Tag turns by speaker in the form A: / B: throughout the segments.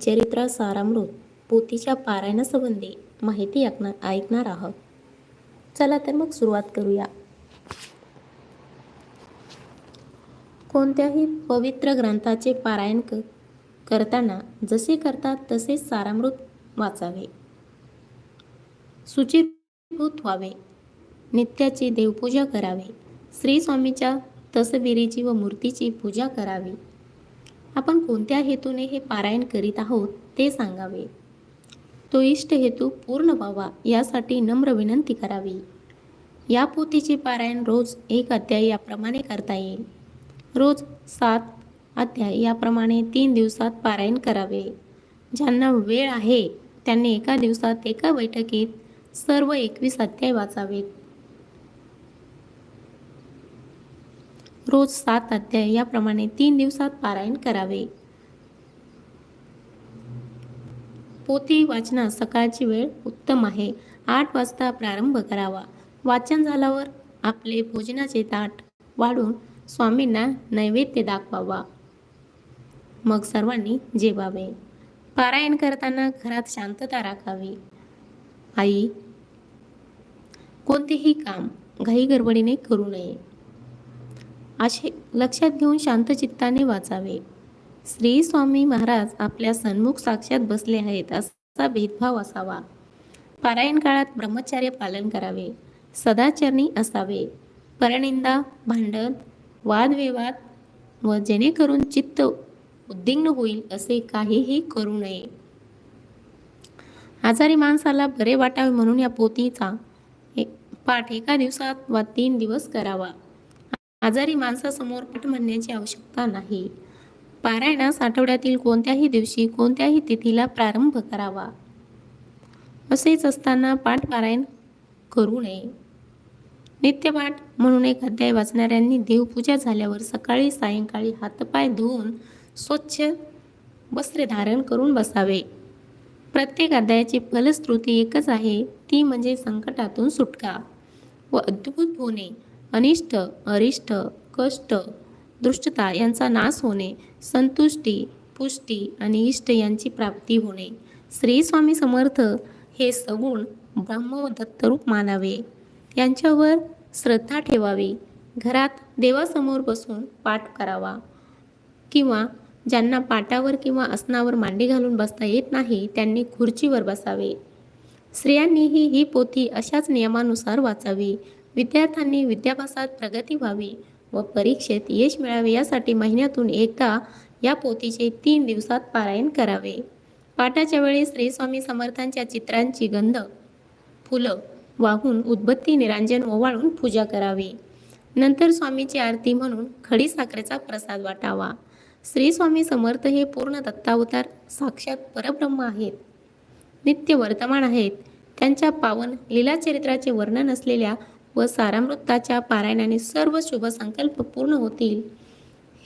A: चरित्रा सारामृत पोथीच्या पारायणासंबंधी माहिती ऐकणार ऐकणार आहोत. चला तर मग सुरुवात करूया. कोणत्याही पवित्र ग्रंथाचे पारायण क करताना जसे करतात तसेच सारामृत वाचावे. सुचिभूत व्हावे. नित्याची देवपूजा करावी. श्री स्वामीच्या तसबिरीची व मूर्तीची पूजा करावी. आपण कोणत्या हेतूने हे पारायण करीत आहोत ते सांगावे. तो इष्ट हेतू पूर्ण व्हावा यासाठी नम्र विनंती करावी. या पोथीचे पारायण रोज एक अध्याय याप्रमाणे करता येईल. रोज सात अध्याय याप्रमाणे तीन दिवसात पारायण करावे. ज्यांना वेळ आहे त्यांनी एका दिवसात एका बैठकीत सर्व एकवीस अध्याय वाचावेत. रोज सात अध्याय याप्रमाणे तीन दिवसात पारायण करावे. पोथी वाचनास सकाळची वेळ उत्तम आहे. आठ वाजता प्रारंभ करावा. वाचन झाल्यावर आपले भोजनाचे ताट वाढून स्वामींना नैवेद्य दाखवावा. मग सर्वांनी जेवावे. पारायण करताना घरात शांतता राखावी. आई कोणतेही काम घाई गडबडीने करू नये. असे लक्षात घेऊन शांत चित्ताने वाचावे. श्री स्वामी महाराज आपल्या सन्मुख साक्षात बसले आहेत असा भेदभाव असावा. पारायण काळात ब्रह्मचर्य पालन करावे. सदाचरणी असावे. परनिंदा भांडण वादविवाद व जेणेकरून चित्त उद्विग्न होईल असे काहीही करू नये. आजारी माणसाला बरे वाटावे म्हणून या पोथीचा पाठ एका दिवसात वा तीन दिवस करावा. आजारी माणसासमोर पाठ म्हणण्याची आवश्यकता नाही. पारायणास आठवड्यातील कोणत्याही दिवशी कोणत्याही तिथीला प्रारंभ करावा. असेच असताना पाठ पारायण करू नये. नित्यपाठ म्हणून एक अध्याय वाचणाऱ्यांनी देवपूजा झाल्यावर सकाळी सायंकाळी हातपाय धुवून स्वच्छ वस्त्रे धारण करून बसावे. प्रत्येक अध्यायाची फलश्रुती एकच आहे ती म्हणजे संकटातून सुटका व अद्भुत होणे. अनिष्ट अरिष्ट कष्ट दृष्टता यांचा नाश होणे संतुष्टी पुष्टी आणि इष्ट यांची प्राप्ती होणे. श्री स्वामी समर्थ हे सगुण ब्रह्म दत्तरूप मानावे. यांच्यावर श्रद्धा ठेवावी. घरात देवासमोर बसून पाठ करावा. किंवा ज्यांना पाटावर किंवा आसनावर मांडी घालून बसता येत नाही त्यांनी खुर्चीवर बसावे. स्त्रियांनीही ही पोथी अशाच नियमानुसार वाचावी. विद्यार्थ्यांनी विद्याभ्यासात प्रगती व्हावी व परीक्षेत यश मिळावे यासाठी महिन्यातून एकदा या पोथीचे तीन दिवसात पारायण करावे. पाठाच्या वेळी श्री स्वामी समर्थांच्या चित्रांची गंध फुलं वाहून उद्बत्ती निरांजन ओवाळून पूजा करावी. नंतर स्वामीची आरती म्हणून खडी साखरेचा प्रसाद वाटावा. श्री स्वामी समर्थ हे पूर्ण दत्तावतार साक्षात परब्रह्म आहेत. नित्य वर्तमान आहेत. त्यांच्या पावन लीलाचरित्राचे वर्णन असलेल्या व सारामृताच्या पारायणाने सर्व शुभ संकल्प पूर्ण होतील.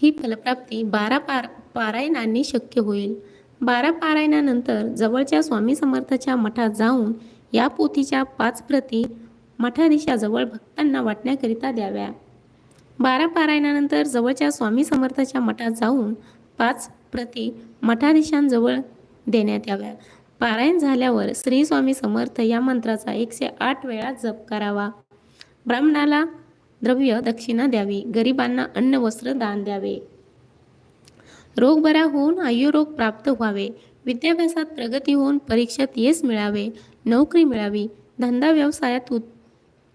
A: ही फलप्राप्ती बारा पार पारायणांनी शक्य होईल. बारा पारायणानंतर जवळच्या स्वामी समर्थाच्या मठात जाऊन या पोथीच्या पाच प्रती मठाधीशाजवळ भक्तांना वाटण्याकरिता द्याव्या. बारा पारायणानंतर जवळच्या स्वामी समर्थाच्या मठात जाऊन पाच प्रती मठाधीशांजवळ देण्यात याव्या. पारायण झाल्यावर श्री स्वामी समर्थ या मंत्राचा एकशे आठ वेळा जप करावा. ब्राह्मणाला द्रव्य दक्षिणा द्यावी. गरिबांना अन्न वस्त्र दान द्यावे. रोग बरा होऊन आयुरोग प्राप्त व्हावे. विद्याभ्यासात प्रगती होऊन परीक्षेत यश मिळावे. नोकरी मिळावी. धंदा व्यवसायात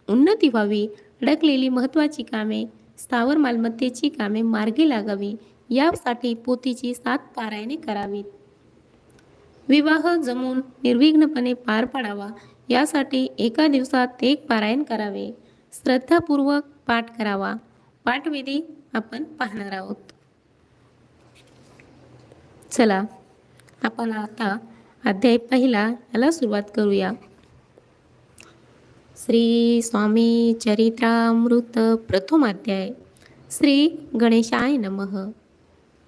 A: उन्नती व्हावी. अडकलेली महत्त्वाची कामे स्थावर मालमत्तेची कामे मार्गी लागावी. यासाठी पोतीची सात पारायणे करावीत. विवाह जमून निर्विघ्नपणे पार पाडावा. यासाठी एका दिवसात एक पारायण करावे. श्रद्धापूर्वक पाठ करावा. पाठविधी आपण पाहणार आहोत. चला आपण आता अध्याय पहिला याला सुरुवात करूया. श्री स्वामी चरित्रामृत प्रथम अध्याय श्री गणेशाय नमः.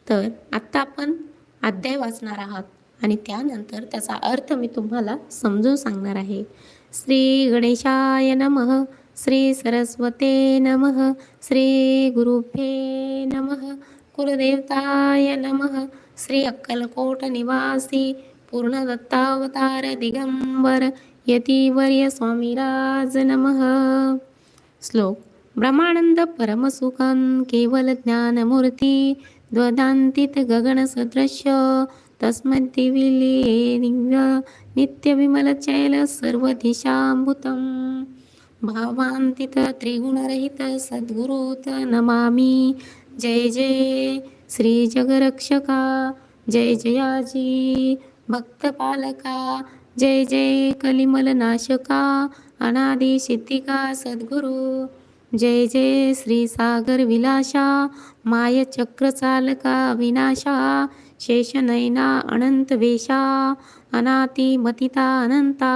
A: तर आत्ता आपण अध्याय वाचणार आहात आणि त्यानंतर त्याचा अर्थ मी तुम्हाला समजून सांगणार आहे. श्री गणेशाय नमः. श्री सरस्वते नमः श्री गुरुभे नमः कुलदेवताय नमः श्री अक्कलकोट निवासी पूर्ण दिगंबर यतिवर्य स्वामीराज नमः। श्लोक ब्रह्मानंद परमसुखं केवल ज्ञानमूर्ती द्वदान्तित गगनसदृश्य तस्मद्दिविलीये नित्यविमलचैल सर्वदिशाम्बुतं भावान्तित त्रिगुणरहित सद्गुरुत नमामि। जय जय श्री जगरक्षका। जय जयाजी भक्तपालका। जय जय कलिमलनाशका। अनादि सद्गुरु। जय जय श्री सागर विलासा। माय विनाशा शेषनयना अनंत वेशा अनाती मतिता अनंता।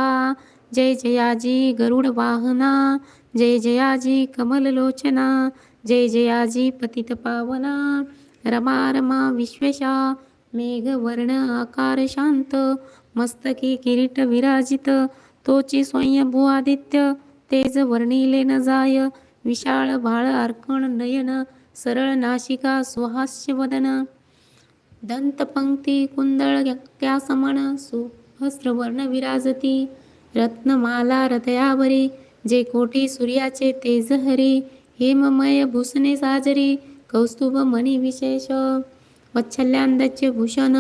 A: जय जयाजी गरुड वाहना जय जयाजी कमललोचना जय जयाजी पतित पावना रमा रमा विश्वेशा मेघवर्ण आकार शांत मस्तकी किरीट विराजित तोची स्वयंभू आदित्य तेज वर्णिले न जाय विशाळ भाळ अर्कण नयन सरळ नाशिका सुहास्य वदन. दंतपंक्ती कुंदळ त्या समण सुहस्रवर्ण विराजती रत्नमाला हृदयावरी जे कोटी सूर्याचे तेज हरी हेममय भूषणे साजरी कौस्तुभ मणी विशेष. वत्सल्यांदाचे भूषण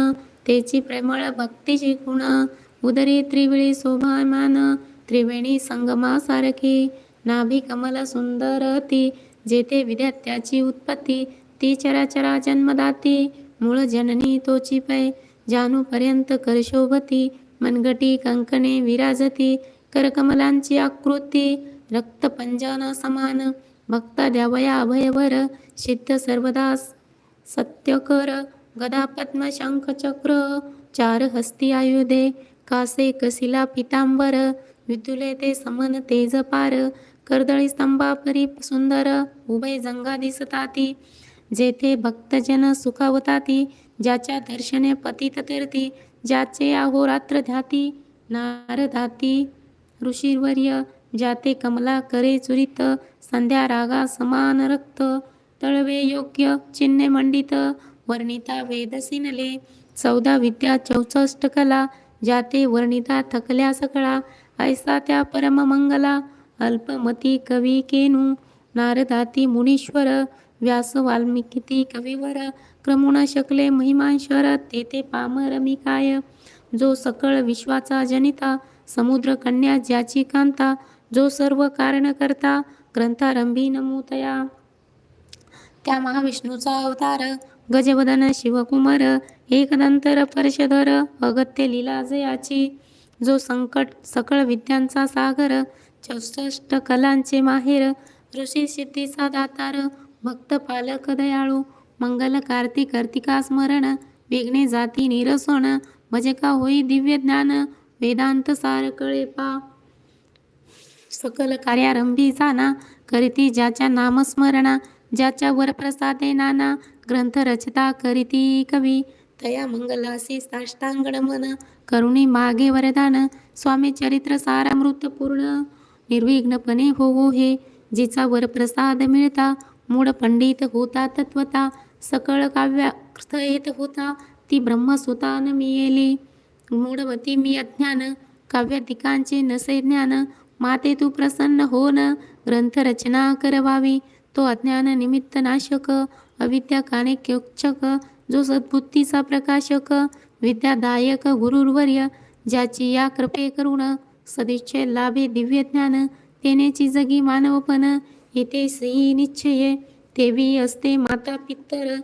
A: तेची प्रेमळ भक्तीची गुण उदरी त्रिवेळी शोभामान त्रिवेणी संगमासारखी नाभी कमल सुंदर ती जेथे विद्यात्याची उत्पत्ती ती चराचरा जन्मदाती मूळ जननी तोची पै जानूपर्यंत करशोभती मनगटी कंकणे विराजती करकमलांची आकृती रक्तपंजन समान भक्ता द्यावया अभयवर सिद्ध सर्वदा सत्यकर गदा पद्म शंख चक्र चार हस्ती आयुधे कासे कसिला पितांबर विदुले ते समन तेज पार कर्दळी स्तंभापरी सुंदर उभय जंगा दिसताती जेथे भक्तजन सुखावताती ज्याच्या दर्शने पतित तीर्थी ज्याचे अहोरात्र ध्याती नारधाती ऋषीवर्य ज्याते कमला करे चुरित संध्या रागा समान रक्त. तळवे योग्य चिन्हे मंडित वर्णिता वेदसिनले चौदा विद्या चौसष्ट कला ज्याते वर्णिता थकल्या सकळा. ऐसा त्या परममंगला अल्पमती कवी केनू. नारदाती मुनीश्वर व्यास वाल्मिकी कविवर क्रमुण शकले महिमांश्वर तेथे पामर मी काय? जो सकळ विश्वाचा जनिता समुद्र कन्या ज्याची कांता जो सर्व कारण करता ग्रंथारंभी नमूतया. त्या महाविष्णूचा अवतार गजवदन शिवकुमार एकदंतर परशधर अगत्य लीला जयाची. जो संकट सकळ विद्यांचा सागर चौसष्ट कलांचे माहेर ऋषी सिद्धीचा दातार भक्त पालक दयाळू मंगल कार्तिक कार्तिका स्मरण विघ्ने जाती निरसोण भजका होई दिव्य ज्ञान वेदांत सार कळे पा. सकल कार्यारंभी जाना करीती ज्याच्या नामस्मरणा ज्याच्या वरप्रसादे नाना ग्रंथ रचता करीती कवी. तया मंगलासी साष्टांगण मन करुणी मागे वरदान स्वामी चरित्र सारामृत पूर्ण. निर्विघ्नपणे हो हो हे जिचा वरप्रसाद मिळता मूळ पंडित होता तत्वता सकळ काव्यार्थ येत होता ती ब्रह्मसुतान न मिळेली मूढवती मी अज्ञान काव्याधिकांचे नसे ज्ञान माते तू प्रसन्न होन ग्रंथरचना करवावी. तो अज्ञान निमित्त नाशक अविद्या काने जो सद्बुद्धीचा प्रकाशक विद्यादायक गुरुर्वर्य ज्याची या कृपे करुण सदिच्छे लाभे दिव्य ज्ञान तेनेची जगी मानवपण येथे श्री निश्चय तेवी असते माता पितर.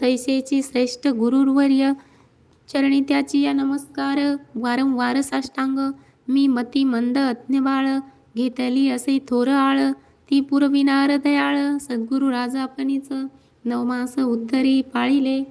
A: तैसेची श्रेष्ठ गुरुर्वर्य चरणी त्याची या नमस्कार. वारंवार साष्टांग. मी मती मंद अज्ञबाळ. घेतली असे थोर आळ. ती पुरविनार दयाळ. सद्गुरु राजापणीच नवमास उद्धरी पाळिले.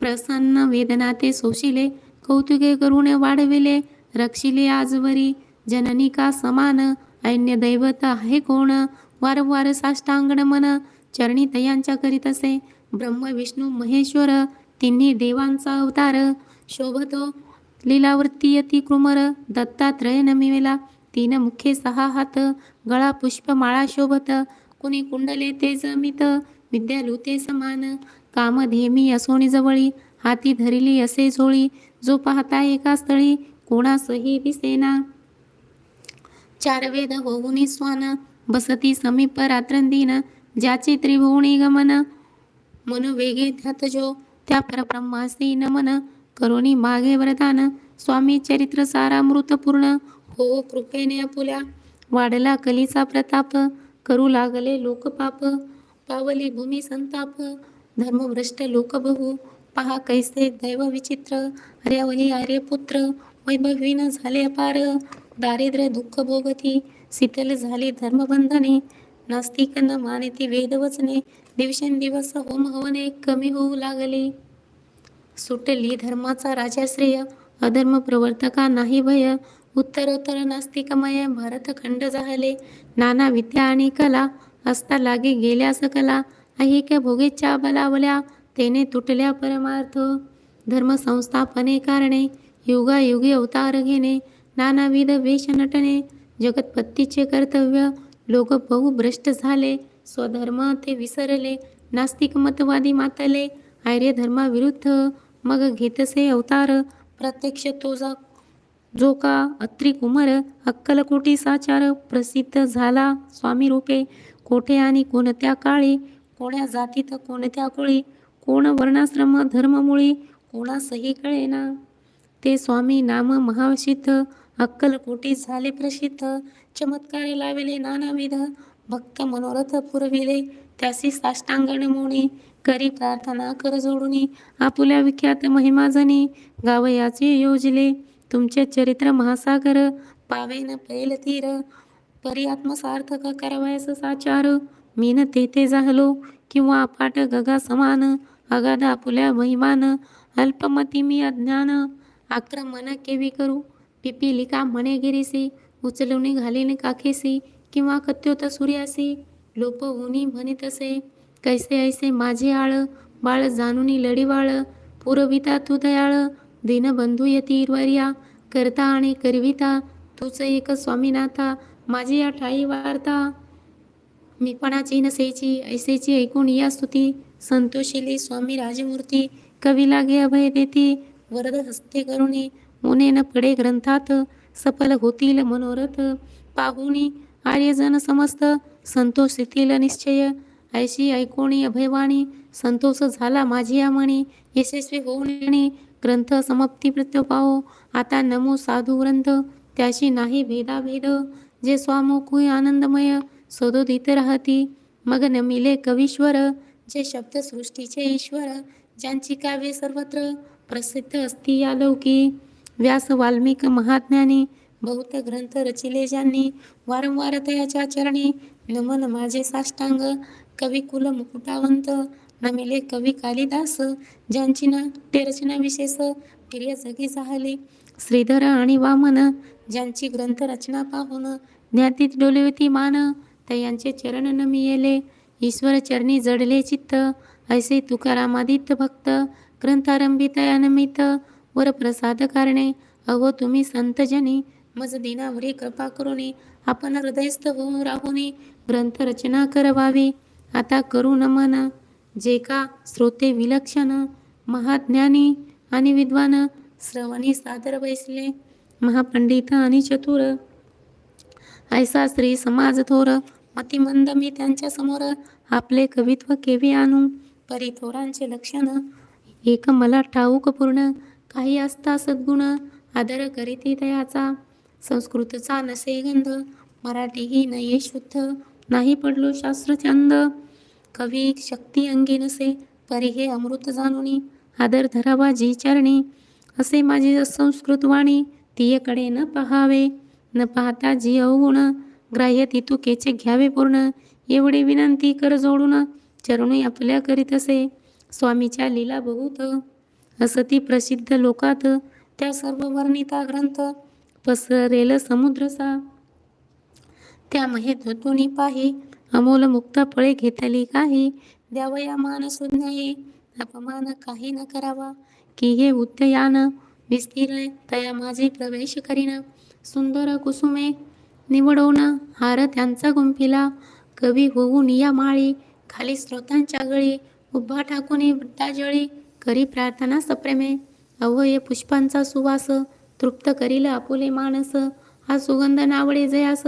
A: प्रसन्न वेदना ते सोशिले कौतुके करुणे वाढविले. रक्षिले आजवरी. जननिका समान. ऐन्य दैवत आहे कोण? वारंवार साष्टांगण मन. चरणी तयांच्या करीत असे. ब्रह्म विष्णू महेश्वर तिन्ही देवांचा अवतार. शोभतो लीलावृत्ती यती कृमर. दत्तात्रय नमिवेला तीन मुखे सहा हात. गळा पुष्प माळा शोभत. कुणी कुंडले ते जमित. विद्यालुते समान. कामधेमी असोणी जवळी. हाती धरिली असे झोळी. जो पाहता एका स्थळी कोणासही दिसेना. चार वेद होऊनी स्वान. बसती समीप रात्रंदीन ज्याचे त्रिभुवनी गमन। मनोवेगे ध्यात जो त्या परब्रह्मासी नमन करुणी मागे वरदान स्वामी चरित्र सारा मृतपूर्ण हो कृपेने आपुल्या वाढला कलीचा प्रताप। करू लागले लोकपाप पावली भूमी संताप। धर्मभ्रष्ट लोकबहू पहा कैसे दैव विचित्र। अर्यावही आर्यपुत्र वैभवीन झाले अपार। दारिद्र्य दुःख भोगती शीतल झाली धर्मबंधने. नास्तिक न मानिती वेदवचने. दिवसेंदिवस होम हवने कमी होऊ लागले. सुटली धर्माचा राजाश्रेय अधर्म प्रवर्तका नाही भय. उत्तरोत्तर नास्तिकमय भारतखंड झाले. नाना विद्या आणि कला. असता लागे गेल्या सकला ऐहिक भोगेच्या बलावल्या. तेने तुटल्या परमार्थ. धर्म संस्थापने कारणे. युगायुगी अवतार घेणे. नानाविध वेश नटणे. जगतपत्तीचे कर्तव्य. लोक बहु भ्रष्ट झाले. स्वधर्म ते विसरले. नास्तिक मतवादी मातले. आर्य धर्माविरुद्ध मग घेतसे अवतार. प्रत्यक्ष तो जा जो का अत्री कुमर. अक्कलकोटी साचार प्रसिद्ध झाला स्वामी रूपे. कोठे आणि कोणत्या काळी? कोण्या जातीत कोणत्या कुळी? कोण वर्णाश्रम धर्ममुळी? कोणासही कळेना. ते स्वामी नाम महासिद्ध अक्कलकोटी झाले प्रसिद्ध. चमत्कारे लाविले नानाविध भक्त मनोरथ पुरविले. त्यासी साष्टांगण मोणी करी प्रार्थना कर जोडुनी. आपुल्या विख्यात महिमाजनी गावयाचे योजले. तुमचे चरित्र महासागर. पावेन पैल तीर. परी आत्मसार्थक करावयास साचार. मीन तेथे झालो किंवा अपाट गगा समान. अगाध आपुल्या महिमान. अल्पमती मी अज्ञान. आक्रमण केवी करू? पिपिलिका म्हणे गिरीसी उचलून घालीने काखेसी किंवा कत्योत सूर्यासी लोप उनी म्हणितसे कैसे ऐसे माझे आळ? बाळ जानुनी लढीवाळ पुरविता तू दयाळ? दीनबंधू यतीर्वर्या करता आणि करविता? तूच एक स्वामीनाथा? माझी या ठाई वार्ता? मीपणाची नसेची ऐसेची ऐकून या स्तुती. संतोषिली स्वामी राजमूर्ती कवीला लागे अभय देती. वरद हस्ते करुणी मुनेन पडे ग्रंथात सफल होतील मनोरथ. पाहुणी आर्यजन समस्त संतोष येतील निश्चय. ऐशी ऐकोणी अभयवाणी संतोष झाला माझी आमणी यशस्वी होऊन ग्रंथ समाप्ती प्रत्य पाहो आता नमो साधू ग्रंथ. त्याशी नाही भेदाभेद. जे स्वामुखी आनंदमय सदोदित राहती. मग नमिले कवीश्वर. जे शब्द सृष्टीचे ईश्वर. ज्यांची काव्ये सर्वत्र प्रसिद्ध असती या लौकी. व्यास वाल्मिक महाज्ञानी बहुत ग्रंथ रचिले ज्यांनी वारंवार तयाच्या चरणी नमन माझे साष्टांग. कवी कुल मुकुटावंत नमिले कवी कालिदास ज्यांची नाट्यरचना विशेष प्रिय जगी झाली श्रीधर आणि वामन ज्यांची ग्रंथ रचना पाहून ज्ञातीत डोलवती मान तयांचे चरण नमियेले. ईश्वर चरणी जडले चित्त ऐसे तुकारामादित्य भक्त ग्रंथारंभी तया वरप्रसाद वर प्रसाद कारणे अहो तुम्ही संतजनी मज दिनावरी कृपा करुणी आपण हृदयस्थ होऊन राहुनी ग्रंथ रचना करवावी. आता करू नमन जे का श्रोते विलक्षण महाज्ञानी आणि विद्वान श्रवणी सादर बैसले महापंडित आणि चतुर. ऐसा श्री समाज थोर मतिमंद मी त्यांच्यासमोर आपले कवित्व केवी आणू परी थोरांचे लक्षण एक मला ठाऊक पूर्ण काही असता सद्गुण आदर करीती तयाचा संस्कृतचा नसे गंध मराठी ही नये शुद्ध नाही पडलो शास्त्रचंद कवी शक्ती अंगी नसे परी हे अमृत जाणुनी. आदर धरावा जी चरणी असे माझी संस्कृत वाणी. तियकडे न पहावे न पाहता जी अवगुण. ग्राह्य तितू केचे घ्यावे पूर्ण एवढी विनंती कर जोडून. चरणी आपल्या करीत असे स्वामीच्या लीला बहुत असती प्रसिद्ध लोकात त्या सर्व वर्णिता ग्रंथ पसरेल समुद्रसा त्या महेध्वतुनी पाही अमोल मुक्त फळे घेतली काही. द्यावया मान सुज्ञये अपमान काही न करावा. की हे उद्ययान विस्तीर तया माझे प्रवेश करीन. सुंदर कुसुमे निवडवून हार त्यांचा गुंफिला. कवी होऊन या माळी खाली स्रोतांच्या गळी उभा ठाकून वृत्ताजळी करी प्रार्थना सप्रेमे अवय पुष्पांचा सुवास तृप्त करील आपुले माणस हा सुगंध नावडे जयास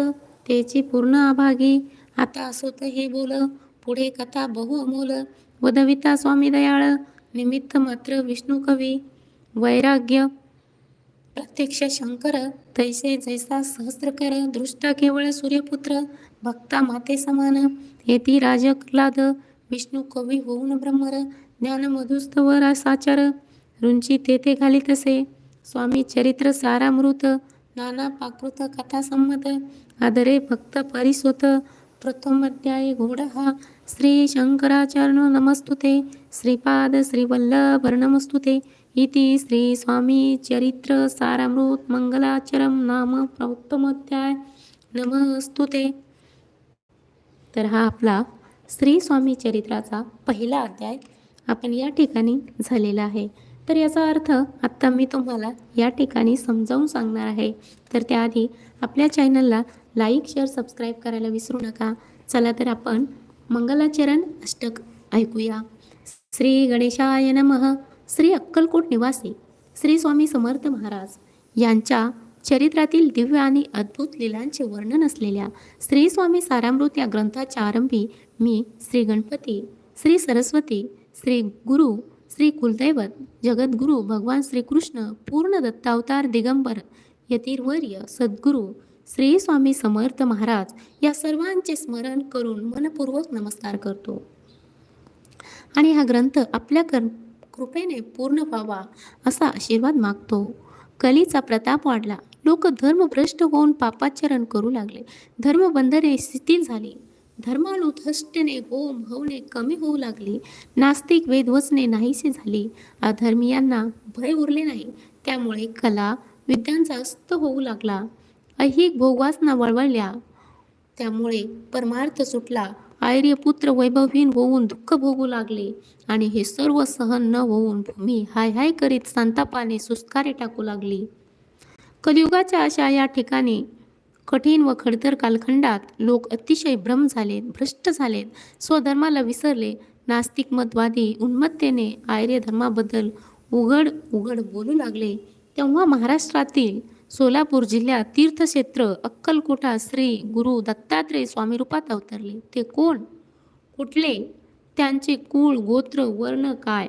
A: त्याची पूर्ण आभागी. आता असोत हे बोल पुढे कथा बहु अमोल. वदविता स्वामी दयाळ निमित्त मात्र विष्णू कवी. वैराग्य प्रत्यक्ष शंकर तैसे जैसा सहस्त्रकर दृष्ट केवळ सूर्यपुत्र भक्ता माते समान. येती राजकलाद विष्णू कवी होऊन ब्रह्मर ज्ञान मधुस्तवर साचर रुंची तेथे घाली तसे स्वामी चरित्र सारामृत नाना पाकृत कथासंमत आदरे भक्त परिसोत. प्रथम अध्याय घोड हा. श्री शंकराचरण नमस्तुते. श्रीपाद श्रीवल्लभ इति श्री स्वामी चरित्र सारामृत मंगलाचरम नाम प्रथमोध्याय नमस्तुते. तर हा आपला श्री स्वामी चरित्राचा पहिला अध्याय. आपण या ठिकाणी झालेला आहे. तर याचा अर्थ आत्ता मी तुम्हाला या ठिकाणी समजावून सांगणार आहे. तर त्याआधी आपल्या चॅनलला लाईक शेअर सबस्क्राईब करायला विसरू नका. चला तर आपण मंगलाचरण अष्टक ऐकूया. श्री गणेशाय नमः. श्री अक्कलकोट निवासी श्री स्वामी समर्थ महाराज यांच्या चरित्रातील दिव्य आणि अद्भुत लीलांचे वर्णन असलेल्या श्री स्वामी सारामृत या ग्रंथाच्या आरंभी मी श्री गणपती श्री सरस्वती श्री गुरु श्री कुलदैवत जगद्गुरु भगवान श्रीकृष्ण पूर्ण दत्तावतार दिगंबर यतीर्वर्य सद्गुरू श्री स्वामी समर्थ महाराज या सर्वांचे स्मरण करून मनपूर्वक नमस्कार करतो. आणि हा ग्रंथ आपल्या कर कृपेने पूर्ण व्हावा असा आशीर्वाद मागतो. कलीचा प्रताप वाढला. लोक धर्मभ्रष्ट होऊन पापाचरण करू लागले. धर्मबंधने शिथिल झाली. धर्मानुधष्टने होम होणे कमी होऊ लागली. नास्तिक वेदवचने नाहीसे झाली. अधर्मीयांना भय उरले नाही. त्यामुळे कला विद्यांचा अस्त होऊ लागला. ऐहिक भोगवासना वळवळल्या त्यामुळे परमार्थ सुटला. आर्यपुत्र वैभवहीन होऊन दुःख भोगू लागले. आणि हे सर्व सहन न होऊन भूमी हाय हाय करीत संतापाने सुस्कारे टाकू लागली. कलियुगाच्या अशा या ठिकाणी कठीण व खडतर कालखंडात लोक अतिशय भ्रम झालेत भ्रष्ट झालेत स्वधर्माला विसरले नास्तिक मतवादी उन्मत्तेने आर्य धर्माबद्दल उघड उघड बोलू लागले. तेव्हा महाराष्ट्रातील सोलापूर जिल्ह्यात तीर्थक्षेत्र अक्कलकोटा श्री गुरु दत्तात्रय स्वामी रूपात अवतरले. ते कोण? कुठले? त्यांचे कुळ गोत्र वर्ण काय?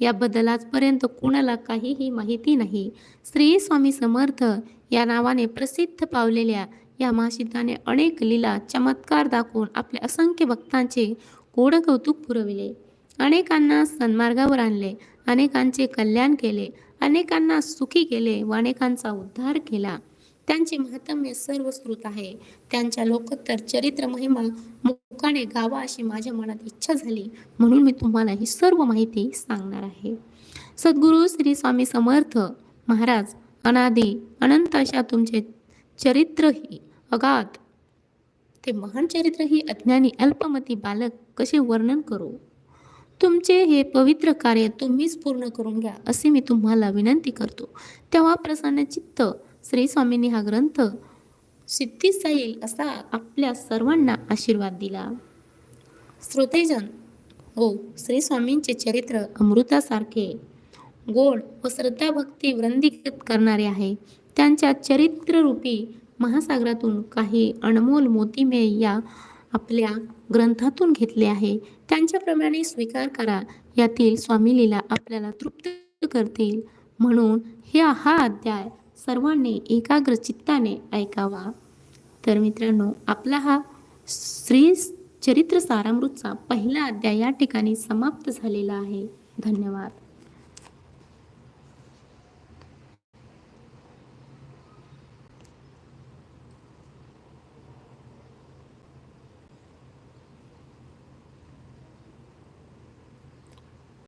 A: याबद्दल आजपर्यंत कुणाला काहीही माहिती नाही. श्री स्वामी समर्थ या नावाने प्रसिद्ध पावलेल्या या महासिद्धाने अनेक लीला चमत्कार दाखवून आपल्या असंख्य भक्तांचे गोड कौतुक पुरविले. अनेकांना सन्मार्गावर आणले अनेकांचे कल्याण केले अनेकांना सुखी केले व अनेकांचा उद्धार केला. त्यांचे महात्म्य स्रोत आहे. त्यांच्या लोकोत्तर चरित्र महिमा मुकाने गावा अशी माझ्या मनात इच्छा झाली. म्हणून मी तुम्हाला ही सर्व माहिती सांगणार आहे. सद्गुरू श्री स्वामी समर्थ महाराज अनादी अनंत अशा तुमचे चरित्र ही अगाध. ते महान चरित्र ही अज्ञानी अल्पमती बालक कसे वर्णन करू? तुमचे हे पवित्र कार्य तुम्हीच पूर्ण करून घ्या असे मी तुम्हाला विनंती करतो. तेव्हा प्रसन्न चित्त श्री स्वामींनी हा ग्रंथ सिद्धीस जाईल असा आपल्या सर्वांना आशीर्वाद दिला. श्रोतेजन हो श्री स्वामींचे चरित्र अमृतासारखे गोड व श्रद्धाभक्ती वृंदीकृत करणारे आहे. त्यांच्या चरित्ररूपी महासागरातून काही अनमोल मोतीमे या आपल्या ग्रंथातून घेतले आहे. त्यांच्याप्रमाणे स्वीकार करा यातील स्वामी लीला आपल्याला तृप्त करतील. म्हणून हे हा अध्याय सर्वांनी एकाग्र चित्ताने ऐकावा. तर मित्रांनो आपला हा श्री चरित्र सारामृतचा पहिला अध्याय या ठिकाणी समाप्त झालेला आहे. धन्यवाद.